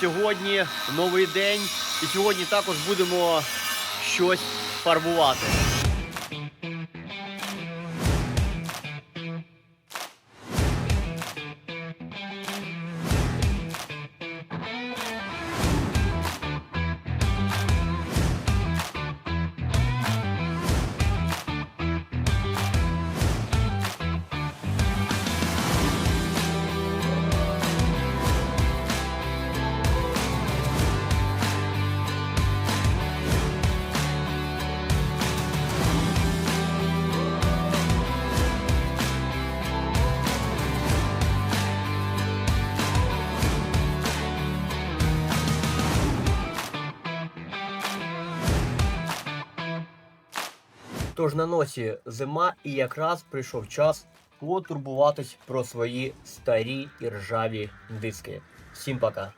сьогодні новий день, і сьогодні також будемо щось фарбувати. Тож на носі зима і якраз прийшов час потурбуватись про свої старі і ржаві диски. Всім пока!